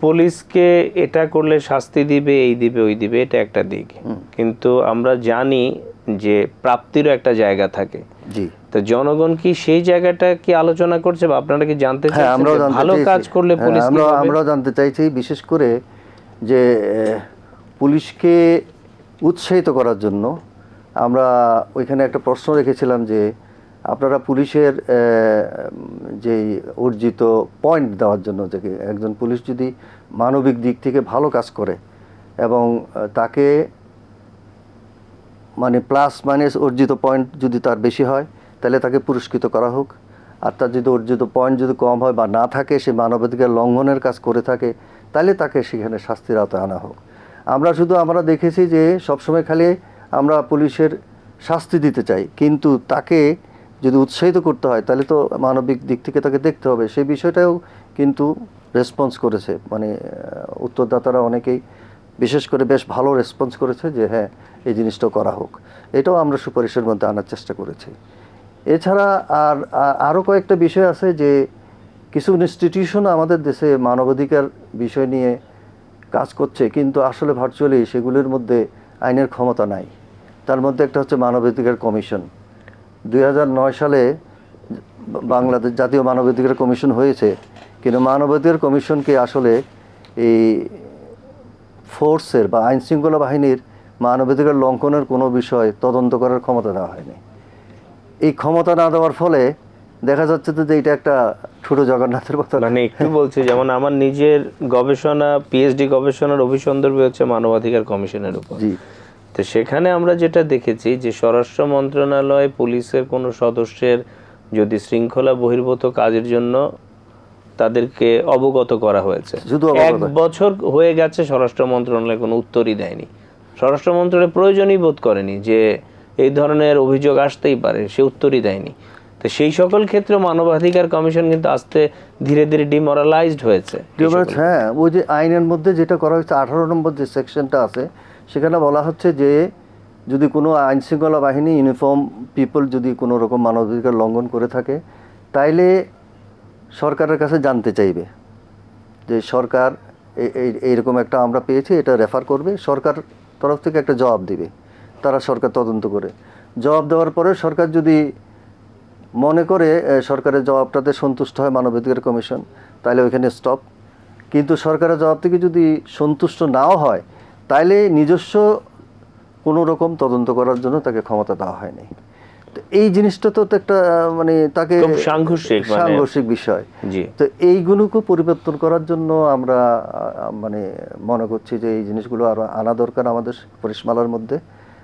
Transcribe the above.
পুলিশকে এটা করলে শাস্তি দিবে এই দিবে ওই দিবে এটা একটা দিক। কিন্তু আমরা জানি যে প্রাপ্তিরও একটা জায়গা থাকে। জি। তো জনগণ কি সেই জায়গাটা কি আলোচনা করছে বা আপনারা কি জানতে হ্যাঁ যে জানতে ভালো কাজ করলে হ্যাঁ, পুলিশ আমরা? আমরাও জানতে চাইছি বিশেষ করে যে পুলিশকে উৎসাহিত করার জন্য আমরা ওইখানে একটা প্রশ্ন রেখেছিলাম যে আপনারা পুলিশের যেই অর্জিত পয়েন্ট দেওয়ার জন্য যে একজন পুলিশ যদি মানবিক দিক থেকে ভালো কাজ করে এবং তাকে মানে প্লাস মাইনাস অর্জিত পয়েন্ট যদি তার বেশি হয়, তাহলে তাকে পুরস্কৃত করা হোক। আর তার যদি অর্জিত পয়েন্ট যদি কম হয় বা না থাকে, সে মানবাধিকার লঙ্ঘনের কাজ করে থাকে, তাহলে তাকে সেখানে শাস্তির আওতায় আনা হোক। আমরা শুধু, আমরা দেখেছি যে সবসময় খালি আমরা পুলিশের শাস্তি দিতে চাই, কিন্তু তাকে যদি উৎসাহিত করতে হয়, তাহলে তো মানবিক দিক থেকে তাকে দেখতে হবে। সেই বিষয়টাও কিন্তু রেসপন্স করেছে। মানে উত্তরদাতারা অনেকেই বিশেষ করে বেশ ভালো রেসপন্স করেছে যে হ্যাঁ এই জিনিসটা করা হোক। এটাও আমরা সুপারিশের মধ্যে আনার চেষ্টা করেছি। এছাড়া আর আরও কয়েকটা বিষয় আছে যে, কিছু ইনস্টিটিউশন আমাদের দেশে মানবাধিকার বিষয় নিয়ে কাজ করছে, কিন্তু আসলে ভার্চুয়ালি সেগুলির মধ্যে আইনের ক্ষমতা নাই। তার মধ্যে একটা হচ্ছে মানবাধিকার কমিশন। দুই হাজার নয় সালে বাংলাদেশ জাতীয় মানবাধিকার কমিশন হয়েছে কিন্তু মানবাধিকার কমিশনকে আসলে এই ফোর্সের বা আইন শৃঙ্খলা বাহিনীর মানবাধিকার লঙ্ঘনের কোনো বিষয় তদন্ত করার ক্ষমতা দেওয়া হয়নি। এই ক্ষমতা না দেওয়ার ফলে দেখা যাচ্ছে তো যে এটা একটা ছোট জগন্নাথের মতো মানে একটু বলছি যেমন আমার নিজের গবেষণা পিএইচডি গবেষণার অভিসন্দর্ভে হচ্ছে মানবাধিকার কমিশনের উপর। জি। তো সেখানে আমরা যেটা দেখেছি যে স্বরাষ্ট্র মন্ত্রণালয় পুলিশের কোনো সদস্যের যদি শৃঙ্খলা বহির্ভূত কাজের জন্য তাদেরকে অবগত করা হয়েছে। এক বছর হয়ে গেছে স্বরাষ্ট্র মন্ত্রণালয় কোনো উত্তরই দেয়নি। স্বরাষ্ট্র মন্ত্রণালয় প্রয়োজনই বোধ করেনি যে এই ধরনের অভিযোগ আসতেই পারে সে উত্তরই দেয়নি। তো সেই সকল ক্ষেত্রে মানবাধিকার কমিশন কিন্তু আস্তে ধীরে ধীরে ডিমোরালাইজড হয়েছে। হ্যাঁ ওই যে আইনের মধ্যে যেটা করা হয়েছে আঠারো নম্বর যে সেকশনটা আছে সেখানে বলা হচ্ছে যে যদি কোনো আইনশৃঙ্খলা বাহিনী ইউনিফর্ম পিপল যদি কোনো রকম মানবাধিকার লঙ্ঘন করে থাকে, তাইলে সরকারের কাছে জানতে চাইবে যে সরকার এই- এই এইরকম একটা আমরা পেয়েছি, এটা রেফার করবে, সরকার তরফ থেকে একটা জবাব দিবে, তারা সরকার তদন্ত করে। জবাব দেওয়ার পরে সরকার যদি মনে করে সরকারের জবাবটাতে সন্তুষ্ট হয় মানবাধিকার কমিশন তাহলে ওইখানে স্টপ কিন্তু সরকারের জবাব থেকে যদি সন্তুষ্ট নাও হয় তাইলে নিজস্ব কোনো রকম তদন্ত করার জন্য তাকে ক্ষমতা দেওয়া হয়নি। তো এই জিনিসটা তো একটা মানে তাকে সাংঘর্ষিক মানে- সাংঘর্ষিক বিষয়। জি। তো এইগুলোকে পরিবর্তন করার জন্য আমরা মানে মনে করছি যে এই জিনিসগুলো আরও আনা দরকার আমাদের পরিসমালার মধ্যে।